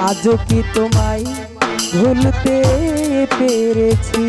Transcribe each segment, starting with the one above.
আজও কি তোমায় ভুলতে পেরেছি?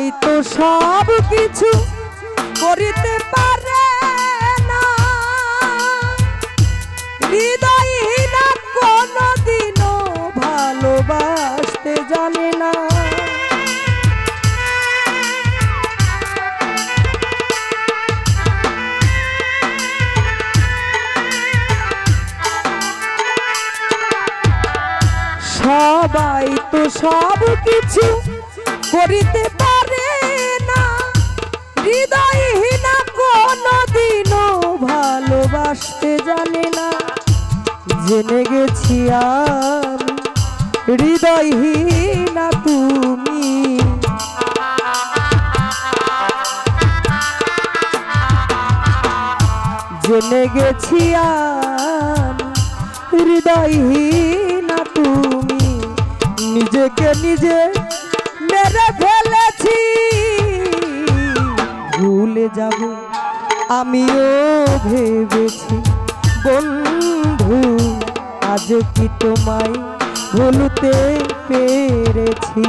সবাই তো সব কিছু করিতে পারে না। কোনদিনও ভালোবাসতে জানে না। সবাই তো সব কিছু করিতে পারে হৃদয়হীনা কোনদিনও ভালোবাসতে জানে না। জেনে গেছি আমি, হৃদয়হীনা তুমি। জেনে গেছি আমি, হৃদয়হীনা তুমি। নিজেকে নিজে মেরে ফেলেছি। ভুলে যাব। আমিও ভেবেছি বন্ধু আজ কি তোমায় ভুলতে পেরেছি?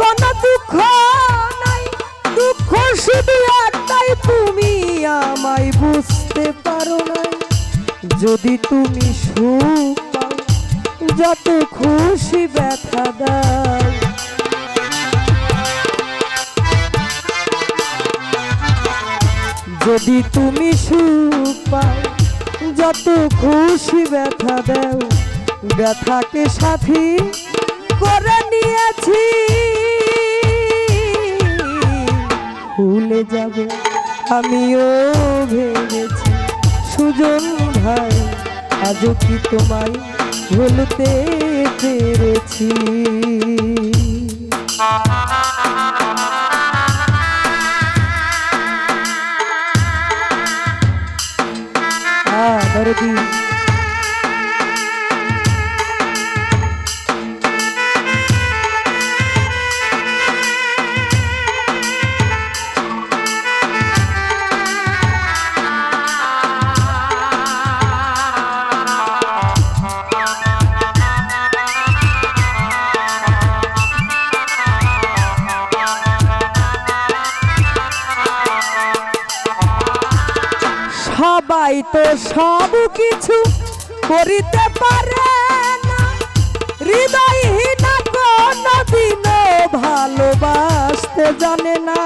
কোনো দুঃখ নাই। দুঃখ শুধু একটাই, তুমি আমায় বুঝতে পারো যদি তুমি সুখ যত খুশি ব্যথা দাও। যদি তুমি সুখ পাও, যত খুশি ব্যথা দাও। ব্যথাকে সাথী করে নিয়েছি। আমিও ভেঙেছি। সুজন ভাই আজও কি তোমায় ভুলতে পেরেছি? আ দরদি তাই তো সব কিছু করিতে পারে হৃদয়হীন ভালোবাসতে জানে না।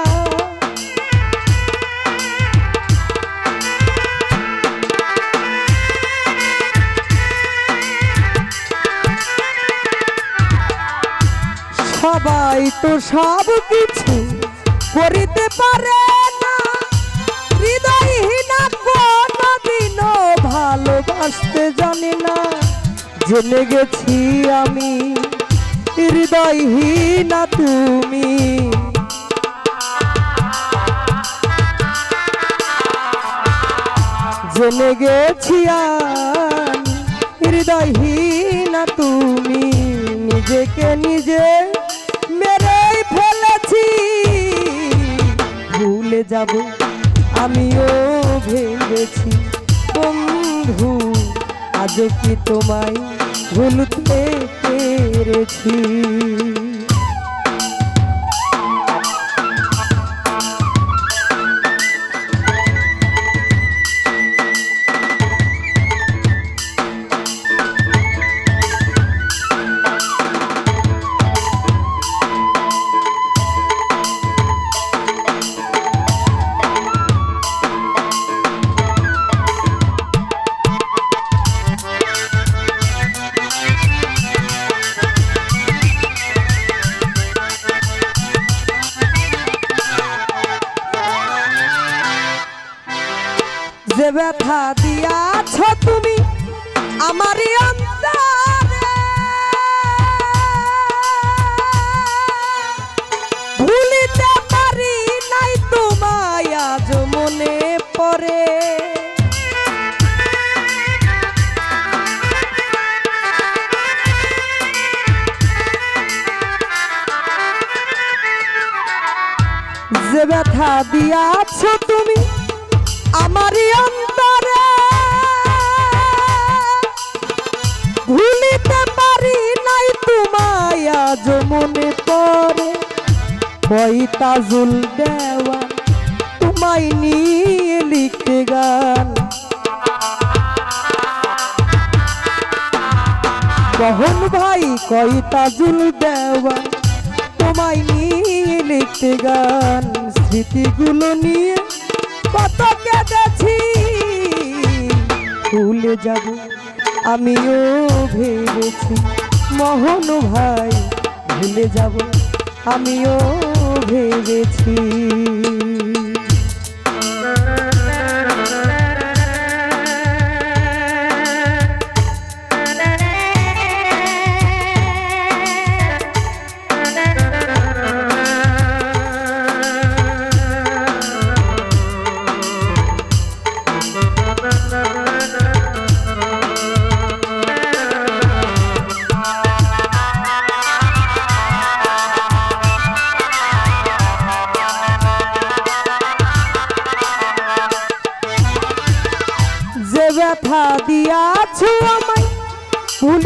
সবাই তো সব কিছু করিতে পারে জেনে গেছি আমি। হৃদয়হীনা তুমি। জেনে গেছি হৃদয়হীনা তুমি। নিজেকে নিজে মেরে ফেলেছি। ভুলে যাব আমিও ভেবেছি, বন্ধু আজ কি তোমায় ভুলতে পেরেছি। দিয়াছ তুমি আমারই অন্তরে। ভুলিতে পারি নাই তোমায় আজ মনে পড়ে। যে ব্যথা দিয়াছ তুমি আমারই অন্তরে। ভুলিতে পারি নাই তোমায় আজ মনে পড়ে। বইতাজুল দেওয়া, তোমায় নিয়ে লিখতে গান। কহন ভাই কইতাজুল দেওয়া, তোমায় নিয়ে লিখতে গান। স্মৃতিগুলো নিয়ে কত কেঁদেছি, ভুলে যাব। আমিও ভেবেছি মোহন ভাই ভুলে যাব। আমিও ভেবেছি।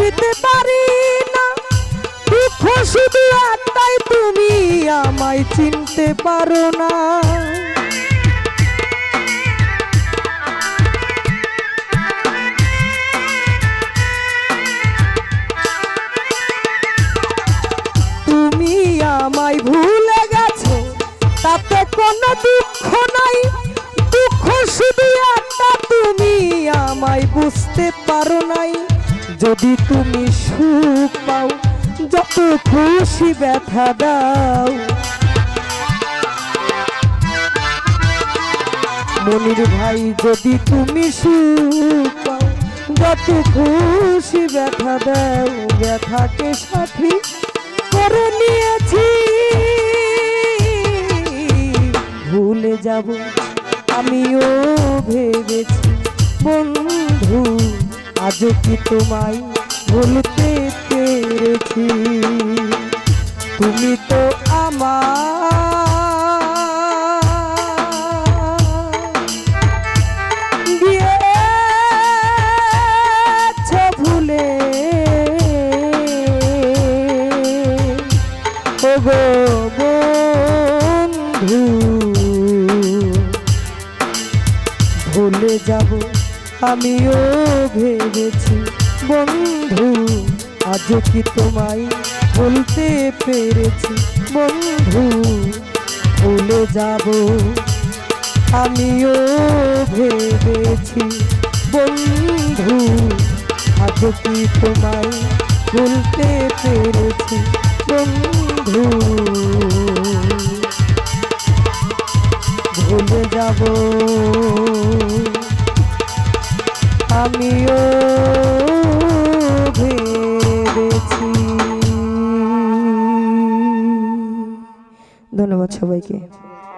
ভুলিতে পারি না। দুঃখ শুধু একটাই তুমি আমায় চিনতে পারো না। যদি তুমি সুখ পাও, যত খুশি ব্যথা দাও। মনির ভাই, যদি তুমি সুখ পাও, যত খুশি ব্যথা দাও। ব্যথাকে সাথী করে নিয়েছি। ভুলে যাব, আমিও ভেবেছি, বন্ধু আজ কি তোমায় ভুলতে পেরেছি? তুমি তো আমার গিয়েছ ভুলে। বন্ধু ভুলে যাব আমিও বন্ধু, আজ কি তোমায় বলতে পেরেছি? বন্ধু, ভুলে যাব। আমিও ভেবেছি, বন্ধু, আজ কি তোমায় ভুলতে পেরেছি? বন্ধু, ভুলে যাব। আমিও Okay.